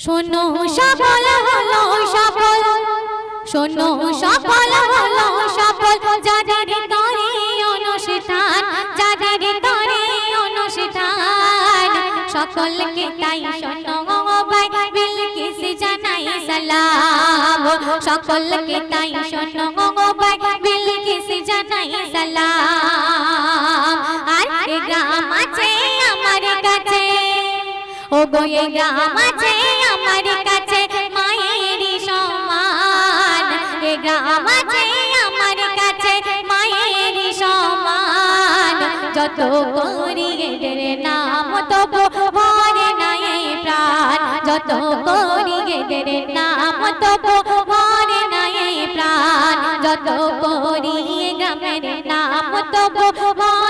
শোনো, সফল হলো, সফল। শোনো, সফল হলো, সফল। যাদের যাদের সকলকে তাই শোনো জানাই সালাম। সকলকে তাই শোনো যত করি এদের নাম তবু ভরে নাই প্রাণ। যত করি এদের নাম তবু ভরে নাই প্রাণ। যত করি গ্রামের নাম তবু ভরে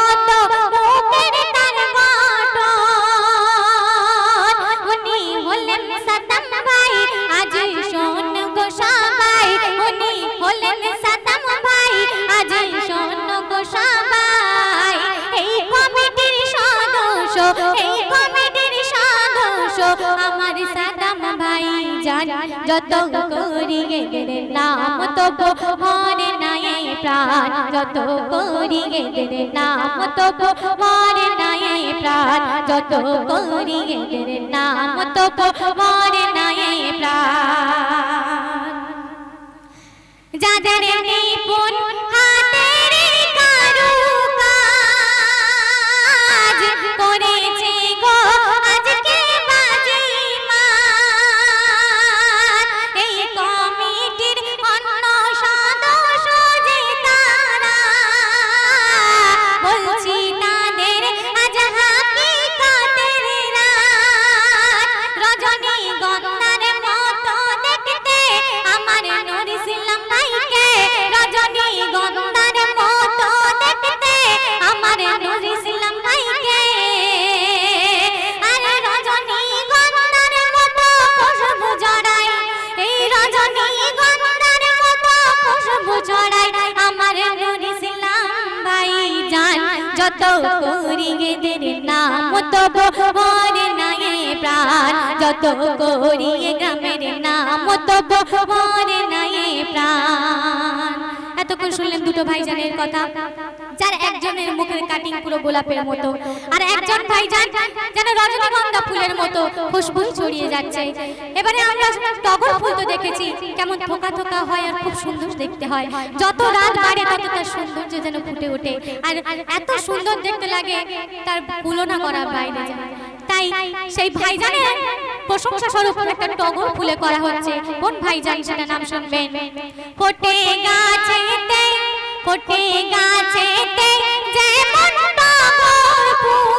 সদস্য এই কমিটির সদস্য আমার সাদাম ভাই জান, যত করি নাম তবু মনে নাই প্রাণ। যত করি এদের নাম তবু মনে নাই প্রাণ। যত করি নাম তবু মনে নাই প্রাণ। যাদের নিপুণ con. তবু মরে নাই প্রাণ যত করি গ্রামের নাম তব মরে নাই প্রাণ। এতক্ষণ শুনলেন দুটো ভাইজানের কথা যার একজনের মুখের কাটিং পুরো গোলাপের মতো আর একজন ভাইজান যেন রজনীগন্ধা ফুলের মতো খুশবু ছড়িয়ে যাচ্ছে। এবারে আমরা টগর ফুল তো দেখেছি কেমন থোকা থোকা হয় আর খুব সুন্দর দেখতে হয়। যত রাত বাড়ে তত তার সৌন্দর্য যেন ফুটে ওঠে। আর এত সুন্দর দেখতে লাগে তার তুলনা করা বাইরে যায়। তাই সেই ভাইজানের প্রশংসা স্বরূপ একটা টগর ফুলে করা হচ্ছে। কোন ভাই জান সেটা নাম শুনবেন? ফোটে গাছেতে ফোটে গাছেতে যেমন টগর ফুল।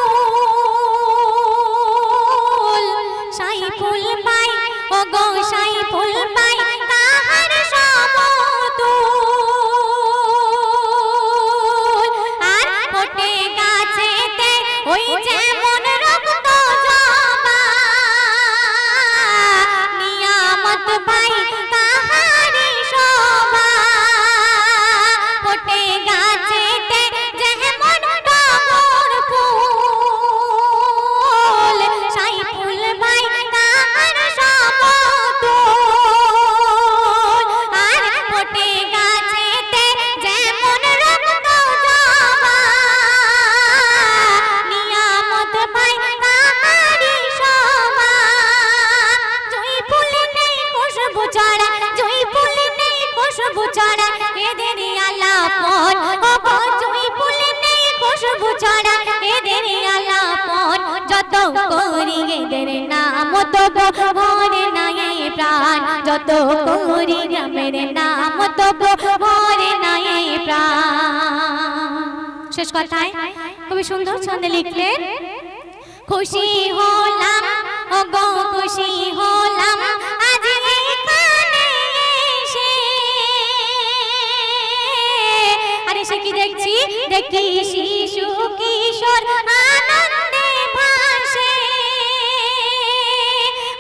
সাই ফুল পাই ও গো সাই ফুল ছড়া, এদের আলাপন। ও ফুল নেই খুশবু ছড়া, এদের আলাপন। যত করি এদের নাম তবু ভরে নাই প্রাণ। যত করি গ্রামের নাম তবু ভরে নাই প্রাণ। শেষ কথায়, খুবই সুন্দর ছন্দে লিখলেন, খুশি হলাম ও গো খুশি হলাম এসে কি দেখছি? দেখি শিশু, কিশোর আনন্দে ভাসে।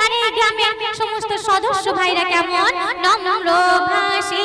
আরে গ্রামের সমস্ত সদস্য ভাইরা কেমন নম্র ভাসী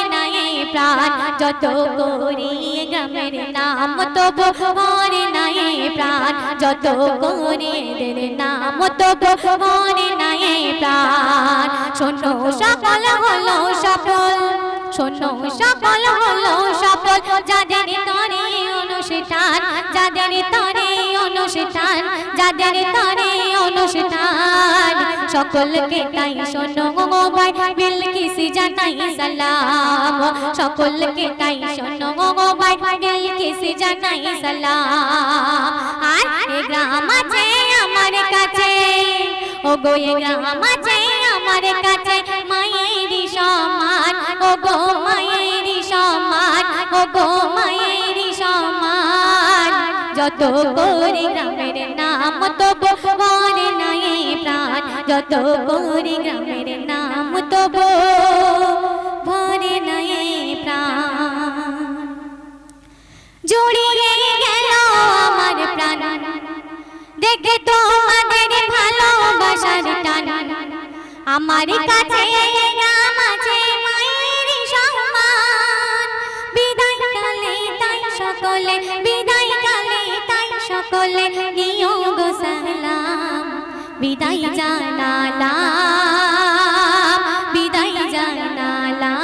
প্রাণ যত করি গ্রামের নাম, তবু মরে নাই প্রাণ। যত করি এদের নাম, তবু মরে নাই প্রাণ। শোনো, সকল হলো সফল। শোনো, সকল হলো সফল। যাদের তরে অনুষ্ঠান যাদের তরে অনুষ্ঠান, যাদের তরে অনুষ্ঠান। সকলকে তাই শোনো মোবাইল বিলকিস জানাই সালাম। সকলকে তাই শোনো মোবাইল বিলকিস জানাই সালাম। আর এ গ্রাম আছে আমার কাছে ও গো এ গ্রাম আছে আমার কাছে, মায়েরই সমান। ও গো মায়েরই সমান ও গো যত করি গ্রামের নাম তবু মনে নাই প্রাণ। যত করি গ্রামের নাম তবু ভরে নাই প্রাণ। জড়িয়ে গেল আমার প্রাণ। দেখে তোমাদের ভালোবাসার টান। আমার কাছে বিদায় বিদায় সকলে নিও গো সালাম। বিদায় জানালাম বিদায় জানালাম।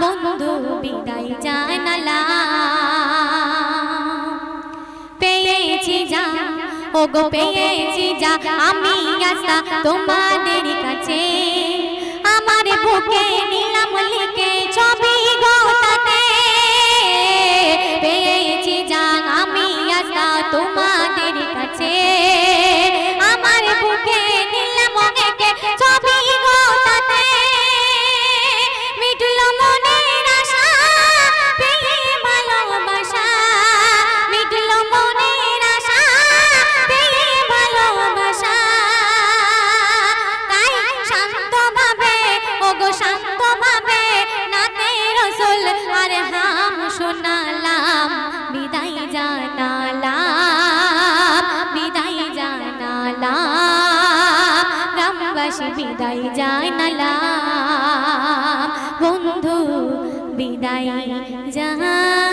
বন্ধু, বিদায় জানালাম। পেয়েছি যা ও গো পেয়েছি যা, আমি আশা তোমাদের কাছে। আমার বুকে নিলাম তোমাদের গ্রামবাসী বিদায় জানালাম। বন্ধু বিদায় জানালাম।